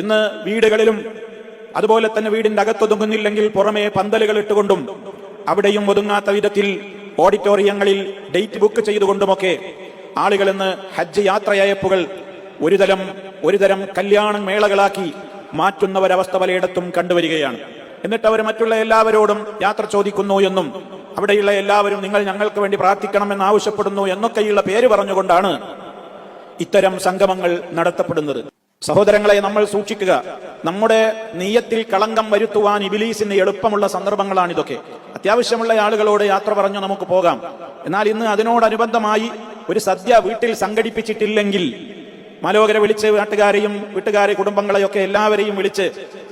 ഇന്ന് വീടുകളിലും അതുപോലെ തന്നെ വീടിന്റെ അകത്തൊതുങ്ങുന്നില്ലെങ്കിൽ പുറമേ പന്തലുകൾ ഇട്ടുകൊണ്ടും അവിടെയും ഒതുങ്ങാത്ത വിധത്തിൽ ഓഡിറ്റോറിയങ്ങളിൽ ഡേറ്റ് ബുക്ക് ചെയ്തുകൊണ്ടുമൊക്കെ ആളുകൾ ഇന്ന് ഹജ്ജ് യാത്രയയപ്പുകൾ ഒരുതരം ഒരുതരം കല്യാണ മേളകളാക്കി മാറ്റുന്ന ഒരവസ്ഥ പലയിടത്തും കണ്ടുവരികയാണ്. എന്നിട്ട് അവർ മറ്റുള്ള എല്ലാവരോടും യാത്ര ചോദിക്കുന്നു എന്നും അവിടെയുള്ള എല്ലാവരും നിങ്ങൾ ഞങ്ങൾക്ക് വേണ്ടി പ്രാർത്ഥിക്കണമെന്ന് ആവശ്യപ്പെടുന്നു എന്നൊക്കെയുള്ള പേര് പറഞ്ഞുകൊണ്ടാണ് ഇത്തരം സംഗമങ്ങൾ നടത്തപ്പെടുന്നത്. സഹോദരങ്ങളെ നമ്മൾ സൂക്ഷിക്കുക. നമ്മുടെ നീയത്തിൽ കളങ്കം വരുത്തുവാൻ ഇബിലീസിന് എളുപ്പമുള്ള സന്ദർഭങ്ങളാണ് ഇതൊക്കെ. അത്യാവശ്യമുള്ള ആളുകളോട് യാത്ര പറഞ്ഞു നമുക്ക് പോകാം. എന്നാൽ ഇന്ന് അതിനോടനുബന്ധമായി ഒരു സദ്യ വീട്ടിൽ സംഘടിപ്പിച്ചിട്ടില്ലെങ്കിൽ മലോകരെ വിളിച്ച് നാട്ടുകാരെയും വീട്ടുകാരെ കുടുംബങ്ങളെയൊക്കെ എല്ലാവരെയും വിളിച്ച്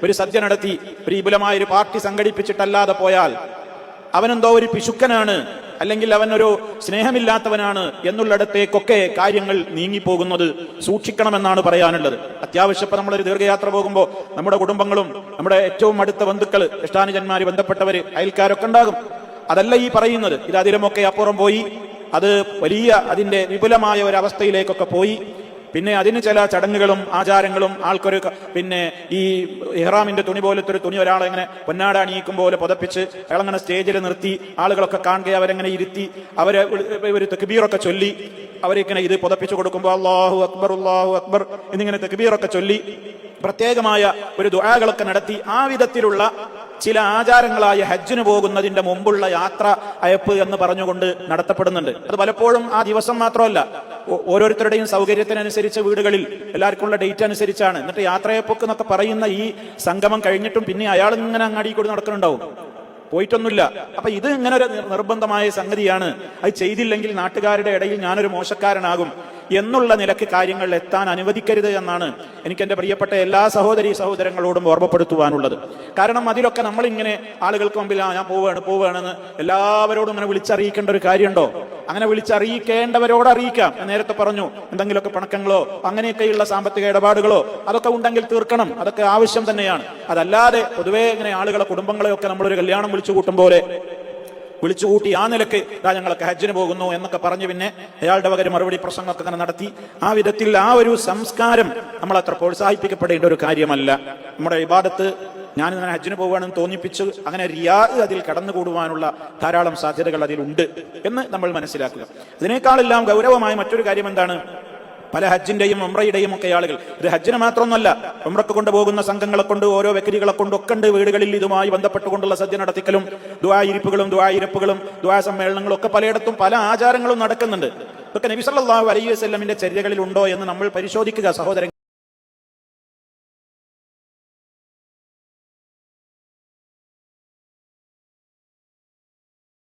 ഒരു സദ്യ നടത്തി ഒരു വിപുലമായ ഒരു പാർട്ടി സംഘടിപ്പിച്ചിട്ടല്ലാതെ പോയാൽ അവനെന്തോ ഒരു പിശുക്കനാണ് അല്ലെങ്കിൽ അവൻ ഒരു സ്നേഹമില്ലാത്തവനാണ് എന്നുള്ളിടത്തേക്കൊക്കെ കാര്യങ്ങൾ നീങ്ങിപ്പോകുന്നത് സൂക്ഷിക്കണമെന്നാണ് പറയാനുള്ളത്. അത്യാവശ്യം ഇപ്പൊ നമ്മളൊരു ദീർഘയാത്ര പോകുമ്പോൾ നമ്മുടെ കുടുംബങ്ങളും നമ്മുടെ ഏറ്റവും അടുത്ത ബന്ധുക്കൾ ഇഷ്ടാനുജന്മാർ ബന്ധപ്പെട്ടവര് അയൽക്കാരൊക്കെ ഉണ്ടാകും. അതല്ല ഈ പറയുന്നത്. ഇത് അപ്പുറം പോയി. അത് വലിയ അതിന്റെ വിപുലമായ ഒരു അവസ്ഥയിലേക്കൊക്കെ പോയി. പിന്നെ അതിന് ചില ചടങ്ങുകളും ആചാരങ്ങളും ആൾക്കൊരു പിന്നെ ഈ ഇഹ്റാമിന്റെ തുണി പോലത്തെ ഒരു തുണി ഒരാളെ ഇങ്ങനെ പൊന്നാട അണിയിക്കും പോലെ പുതപ്പിച്ച് അയാളങ്ങനെ സ്റ്റേജിൽ നിർത്തി ആളുകളൊക്കെ കാണുക അവരെങ്ങനെ ഇരുത്തി അവരെ ഒരു തെക്കുബീറൊക്കെ ചൊല്ലി അവരിങ്ങനെ ഇത് പുതപ്പിച്ചു കൊടുക്കുമ്പോൾ അള്ളാഹു അക്ബർ അള്ളാഹു അക്ബർ എന്നിങ്ങനെ തെക്കുബീറൊക്കെ ചൊല്ലി പ്രത്യേകമായ ഒരു ദുആകളൊക്കെ നടത്തി ആ വിധത്തിലുള്ള ചില ആചാരങ്ങളായ ഹജ്ജിന് പോകുന്നതിന്റെ മുമ്പുള്ള യാത്ര അയപ്പ് എന്ന് പറഞ്ഞുകൊണ്ട് നടത്തപ്പെടുന്നുണ്ട്. അത് പലപ്പോഴും ആ ദിവസം മാത്രമല്ല. ഓരോരുത്തരുടെയും സൗകര്യത്തിനനുസരിച്ച് വീടുകളിൽ എല്ലാവർക്കുമുള്ള ഡേറ്റ് അനുസരിച്ചാണ്. എന്നിട്ട് യാത്രയെപ്പൊക്കെ എന്നൊക്കെ പറയുന്ന ഈ സംഗമം കഴിഞ്ഞിട്ടും പിന്നെ അയാൾ ഇങ്ങനെ അങ്ങാടി കൂടി നടക്കുന്നുണ്ടാവും. പോയിട്ടൊന്നുമില്ല. അപ്പൊ ഇത് ഇങ്ങനെ ഒരു നിർബന്ധമായ സംഗതിയാണ്. അത് ചെയ്തില്ലെങ്കിൽ നാട്ടുകാരുടെ ഇടയിൽ ഞാനൊരു മോശക്കാരനാകും എന്നുള്ള നിലയ്ക്ക് കാര്യങ്ങൾ എത്താൻ അനുവദിക്കരുത് എന്നാണ് എനിക്ക് എന്റെ പ്രിയപ്പെട്ട എല്ലാ സഹോദരി സഹോദരങ്ങളോടും ഓർമ്മപ്പെടുത്തുവാനുള്ളത്. കാരണം അതിലൊക്കെ നമ്മളിങ്ങനെ ആളുകൾക്ക് മുമ്പിൽ ആ ഞാൻ പോവുകയാണ് പോവുകയാണെന്ന് എല്ലാവരോടും ഇങ്ങനെ വിളിച്ചറിയിക്കേണ്ട ഒരു കാര്യമുണ്ടോ? അങ്ങനെ വിളിച്ചറിയിക്കേണ്ടവരോട് അറിയിക്കാം. നേരത്തെ പറഞ്ഞു എന്തെങ്കിലുമൊക്കെ പണക്കങ്ങളോ അങ്ങനെയൊക്കെയുള്ള സാമ്പത്തിക ഇടപാടുകളോ അതൊക്കെ ഉണ്ടെങ്കിൽ തീർക്കണം. അതൊക്കെ ആവശ്യം തന്നെയാണ്. അതല്ലാതെ പൊതുവേ ഇങ്ങനെ ആളുകളെ കുടുംബങ്ങളെയൊക്കെ നമ്മളൊരു കല്യാണം വിളിച്ചു കൂട്ടും പോലെ വിളിച്ചുകൂട്ടി ആ നിലയ്ക്ക് രാജ്യങ്ങളൊക്കെ ഹജ്ജിന് പോകുന്നു എന്നൊക്കെ പറഞ്ഞ് പിന്നെ അയാളുടെ വകര് മറുപടി പ്രസംഗമൊക്കെ അങ്ങനെ നടത്തി. ആ വിധത്തിൽ ആ ഒരു സംസ്കാരം നമ്മൾ അത്ര പ്രോത്സാഹിപ്പിക്കപ്പെടേണ്ട ഒരു കാര്യമല്ല. നമ്മുടെ ഇബാദത്ത് ഞാൻ ഇങ്ങനെ ഹജ്ജിന് പോവുകയാണെന്ന് തോന്നിപ്പിച്ച് അങ്ങനെ റിയാ അതിൽ കടന്നുകൂടുവാനുള്ള ധാരാളം സാധ്യതകൾ അതിലുണ്ട് എന്ന് നമ്മൾ മനസ്സിലാക്കുക. ഇതിനേക്കാളെല്ലാം ഗൗരവമായ മറ്റൊരു കാര്യം എന്താണ്? പല ഹജ്ജിന്റെയും ഉമ്രയുടെയും ഒക്കെ ആളുകൾ. ഇത് ഹജ്ജിന് മാത്രമൊന്നുമല്ല ഉമ്രക്ക് കൊണ്ടുപോകുന്ന സംഘങ്ങളെ കൊണ്ട് ഓരോ വ്യക്തികളെ കൊണ്ട് ഒക്കെ ഉണ്ട് വീടുകളിൽ ഇതുമായി ബന്ധപ്പെട്ടുകൊണ്ടുള്ള സദ്യ നടത്തിക്കലും ദ്വായിരിപ്പുകളും ദ്വായിരിപ്പുകളും ദ്വാ സമ്മേളനങ്ങളും ഒക്കെ പലയിടത്തും പല ആചാരങ്ങളും നടക്കുന്നുണ്ട്. ഇതൊക്കെ നബി സല്ലല്ലാഹു അലൈഹി വസ്ലമിന്റെ ചര്യകളിൽ ഉണ്ടോ എന്ന് നമ്മൾ പരിശോധിക്കുക സഹോദരൻ